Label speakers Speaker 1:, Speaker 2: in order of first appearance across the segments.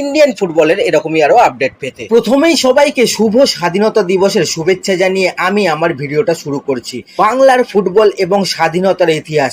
Speaker 1: Indian ফুটবলের এরকমই আরও আপডেট পেতে। প্রথমেই সবাইকে শুভ স্বাধীনতা দিবসের শুভেচ্ছা জানিয়ে আমি আমার ভিডিওটা শুরু করছি। বাংলার ফুটবল এবং স্বাধীনতার ইতিহাস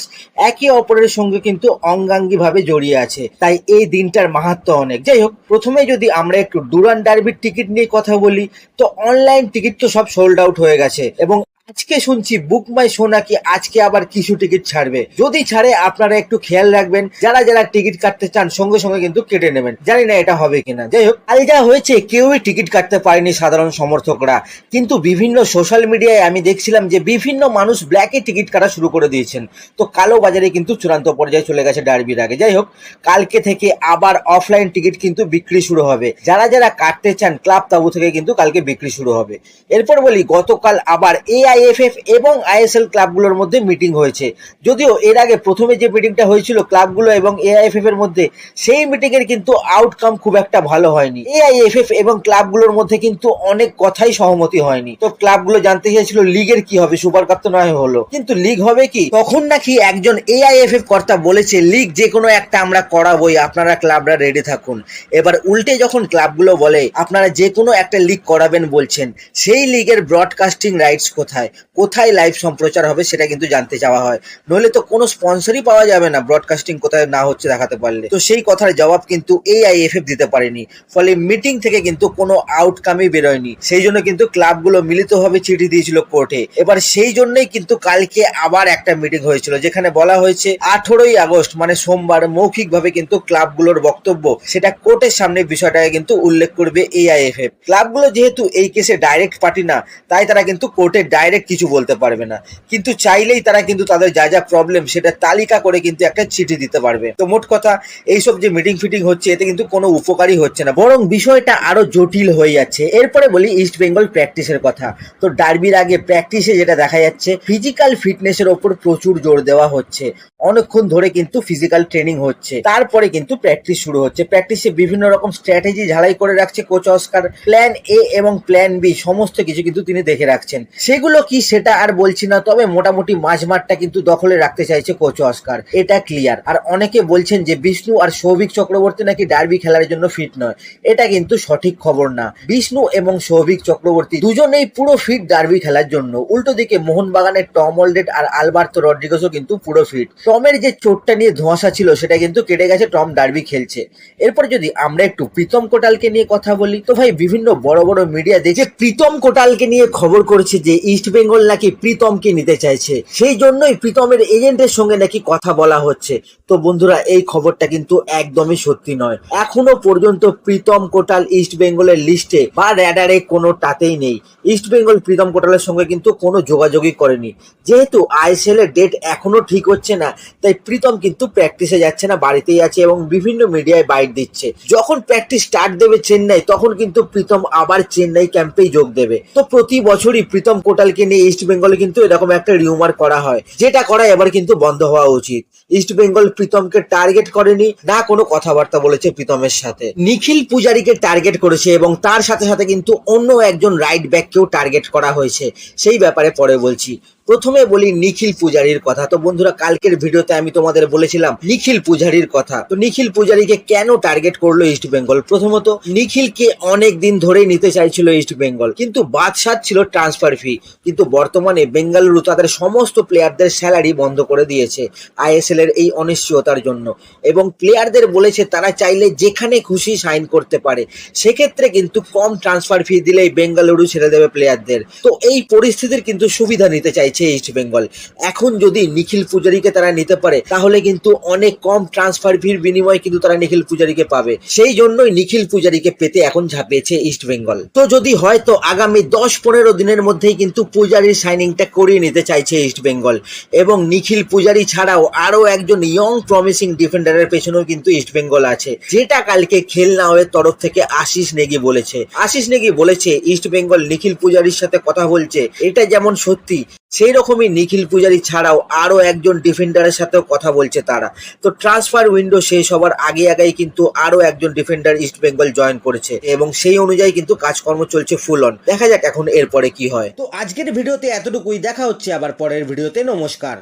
Speaker 1: একে অপরের সঙ্গে কিন্তু অঙ্গাঙ্গিভাবে জড়িয়ে আছে। তাই এই দিনটার মাহাত্ম অনেক। যাই হোক প্রথমে যদি আমরা একটু ডুরান ডার্বির টিকিট নিয়ে কথা বলি, তো অনলাইন টিকিট তো সব সোল্ড আউট হয়ে গেছে এবং আজকে শুনছি বুক মাই শো নাকি আজকে আবার কিছু টিকিট ছাড়বে। যদি ছাড়ে, আপনারা একটু খেয়াল রাখবেন, যারা যারা টিকিট কাটতে চান, সঙ্গে সঙ্গে কিন্তু কেটে নেবেন। জানি না এটা হবে কিনা। যাই হোক, আজ যা হয়েছে, কেউই টিকিট কাটতে পারেনি সাধারণ সমর্থকরা। কিন্তু বিভিন্ন সোশ্যাল মিডিয়ায় আমি দেখছিলাম যে বিভিন্ন মানুষ ব্ল্যাকে টিকিট কাটা শুরু করে দিয়েছেন। তো কালো বাজারে কিন্তু চূড়ান্ত পর্যায়ে চলে গেছে ডার্বির আগে। যাই হোক, কালকে থেকে আবার অফলাইন টিকিট কিন্তু বিক্রি শুরু হবে। যারা যারা কাটতে চান ক্লাব তাবু থেকে কিন্তু কালকে বিক্রি শুরু হবে। এরপর বলি, গতকাল আবার এআইএফএফ এবং আইএসএল ক্লাবগুলোর মধ্যে মিটিং হয়েছে। যদিও এর আগে প্রথমে যে মিটিংটা হয়েছিল ক্লাবগুলো এবং এআইএফএফ এর মধ্যে, সেই মিটিং এর কিন্তু আউটকাম খুব একটা ভালো হয়নি। এআইএফএফ এবং ক্লাবগুলোর মধ্যে কিন্তু অনেক কথাই সহমতি হয়নি। তো ক্লাবগুলো জানতে চেয়েছিল লিগের কি হবে, সুপার কাপ তো নয় হলো। কিন্তু লিগ হবে কি? তখন নাকি একজন এআইএফএফ কর্তা বলেছে, লিগ যে কোনো একটা আমরা করাবোই, আপনারা ক্লাবরা রেডি থাকুন। এবার উল্টে যখন ক্লাবগুলো বলে, আপনারা যে কোনো একটা লিগ করাবেন, বলছেন, সেই লিগের ব্রডকাস্টিং রাইটস কোথায়? কোথায় লাইভ সম্প্রচার হবে সেটা কিন্তু জানতে চাওয়া হয়। নইলে তো কোনো স্পন্সরই পাওয়া যাবে না ব্রডকাস্টিং কোথায় না হচ্ছে দেখাতে পারলে। তো সেই কথার জবাব কিন্তু এআইএফএফ দিতে পারেনি। ফলে মিটিং থেকে কিন্তু কোনো আউটকামই বেরোয়নি। সেই জন্য কিন্তু ক্লাবগুলো মিলিতভাবে চিঠি দিয়েছিল কোর্টে এবার সেই জন্যই কিন্তু কালকে আবার একটা মিটিং হয়েছিল, যেখানে বলা হয়েছে আঠেরোই আগস্ট মানে সোমবার, মৌখিকভাবে কিন্তু ক্লাবগুলোর বক্তব্য, সেটা কোর্টের সামনে বিষয়টাকে কিন্তু উল্লেখ করবে এআইএফএফ ক্লাবগুলো যেহেতু এই কেসে ডাইরেক্ট পার্টি না, তাই তারা কিন্তু কোর্টে ডাইরেক্ট কিছু বলতে পারবে না। কিন্তু চাইলেই তারা কিন্তু তাদের যা যা প্রবলেম সেটা তালিকা করে কিন্তু একটা চিঠি দিতে পারবে। তো মোট কথা, এইসব যে মিটিং ফিটিং হচ্ছে, এতে কিন্তু কোনো উপকারই হচ্ছে না। বরং বিষয়টা আরও জটিল হয়ে যাচ্ছে। এরপরে বলি ইস্ট বেঙ্গল প্র্যাকটিসের কথা। তো ডার্বির আগে প্র্যাকটিসে যেটা দেখা যাচ্ছে ফিজিক্যাল ফিটনেসের ওপর প্রচুর জোর দেওয়া হচ্ছে। অনেকক্ষণ ধরে কিন্তু ফিজিক্যাল ট্রেনিং হচ্ছে। তারপরে কিন্তু প্র্যাকটিস শুরু হচ্ছে। প্র্যাকটিসে বিভিন্ন রকম স্ট্র্যাটেজি ঝালাই করে রাখছে কোচ অস্কার প্ল্যান এ এবং প্ল্যান বি সমস্ত কিছু কিন্তু তিনি দেখে রাখছেন। সেগুলো কি সেটা আর বলছি না, তবে মোটামুটি মাঝ মাঠটা কিন্তু দখলে রাখতে চাইছে কোচ অস্কার। এটা ক্লিয়ার আর অনেকে বলছেন যে বিষ্ণু আর সৌভিক চক্রবর্তী নাকি ডার্বি খেলার জন্য ফিট নয়। এটা কিন্তু সঠিক খবর না। বিষ্ণু এবং সৌভিক চক্রবর্তী দুজনেই পুরো ফিট ডার্বি খেলার জন্য। উল্টো দিকে মোহনবাগানের টম অলডেট আর আলবার্তো রড্রিগোসও কিন্তু পুরো ফিট টমের যে চোটটা নিয়ে ধোঁয়াশা ছিল, সেটা কিন্তু কেটে গেছে, টম ডার্বি খেলছে। এরপর যদি আমরা একটু প্রীতম কোটালকে নিয়ে কথা বলি, তো ভাই বিভিন্ন বড় বড় মিডিয়া দেখে প্রীতম কোটালকে নিয়ে খবর করেছে যে ইস্ট বেঙ্গল নাকি প্রীতমকে নিতে চাইছে? সেই জন্যই প্রীতমের এজেন্টের সঙ্গে নাকি কথা বলা হচ্ছে। তো বন্ধুরা, এই খবরটা কিন্তু একদমই সত্যি নয়। এখনও পর্যন্ত প্রীতম কোটাল ইস্ট বেঙ্গলের লিস্টে বা র্যাডারে কোনো টাতেই নেই। ইস্ট বেঙ্গল প্রীতম কোটালের সঙ্গে কিন্তু কোনো যোগাযোগই করেনি। যেহেতু আইএসএল এর ডেট এখনও ঠিক হচ্ছে না, তাই প্রীতম কিন্তু প্র্যাকটিসে যাচ্ছে না, বাড়িতেই আছে এবং বিভিন্ন মিডিয়ায় বাইট দিচ্ছে। যখন প্র্যাকটিস স্টার্ট দেবে চেন্নাই, তখন কিন্তু প্রীতম আবার চেন্নাই ক্যাম্পেই যোগ দেবে। তো প্রতি বছরই প্রীতম কোটালকে নিয়ে ইস্ট বেঙ্গলে কিন্তু এরকম একটা রিউমার করা হয়। যেটা করা এবার কিন্তু বন্ধ হওয়া উচিত। ইস্ট বেঙ্গল প্রীতমকে টার্গেট করেনি, না কোনো কথাবার্তা বলেছে প্রীতমের সাথে। নিখিল পূজারীকে টার্গেট করেছে এবং তার সাথে সাথে কিন্তু অন্য একজন রাইট ব্যাককেও টার্গেট করা হয়েছে। সেই ব্যাপারে পরে বলছি। প্রথমে বলি নিখিল পূজারীর কথা। তো বন্ধুরা, কালকের ভিডিওতে আমি তোমাদের বলেছিলাম নিখিল পূজারীর কথা। তো নিখিল পূজারীকে কেন টার্গেট করল ইস্ট বেঙ্গল প্রথমত, নিখিলকে অনেক দিন ধরেই নিতে চাইছিল ইস্ট বেঙ্গল কিন্তু বাদশাদ ছিল ট্রান্সফার ফি কিন্তু বর্তমানে বেঙ্গালুরু তাদের সমস্ত প্লেয়ারদের স্যালারি বন্ধ করে দিয়েছে আইএসএল এর এই অনিশ্চয়তার জন্য। এবং প্লেয়ারদের বলেছে তারা চাইলে যেখানে খুশি সাইন করতে পারে। সেক্ষেত্রে কিন্তু কম ট্রান্সফার ফি দিলেই বেঙ্গালুরু ছেড়ে দেবে প্লেয়ারদের তো এই পরিস্থিতির কিন্তু সুবিধা নিতে চাইছে ইস্ট বেঙ্গল এখন যদি নিখিল পূজারীকে তারা নিতে পারে, তাহলে কিন্তু অনেক কম ট্রান্সফার ফির বিনিময়ে কিন্তু তারা নিখিল পূজারীকে পাবে। সেই জন্যই নিখিল পূজারীকে পেতে এখন ঝাঁপিয়েছে ইস্ট বেঙ্গল তো যদি হয়তো আগামী দশ পনেরো দিনের মধ্যেই কিন্তু পূজারীর সাইনিংটা করিয়ে নিতে চাইছে ইস্ট বেঙ্গল এবং নিখিল পূজারী ছাড়াও আরও একজন ইয়ং প্রমিসিং ডিফেন্ডারের পেছনেও কিন্তু ইস্ট বেঙ্গল আছে। যেটা কালকে খেলনাওয়ের তরফ থেকে আশিস নেগি বলেছে। আশিস নেগি বলেছে ইস্ট বেঙ্গল নিখিল পূজারীর সাথে কথা বলছে। এটা যেমন সত্যি সেই রকমই নিখিল পূজারি ছাড়াও আরও একজন ডিফেন্ডারের সাথেও কথা বলছে তারা। তো ট্রান্সফার উইন্ডো শেষ হবার আগে আগেই কিন্তু আরও একজন ডিফেন্ডার ইস্ট বেঙ্গল জয়েন করেছে এবং সেই অনুযায়ী কিন্তু কাজকর্ম চলছে ফুল অন দেখা যাক এখন এরপরে কি হয়। তো আজকের ভিডিওতে এতটুকুই। দেখা হচ্ছে আবার পরের ভিডিওতে। নমস্কার।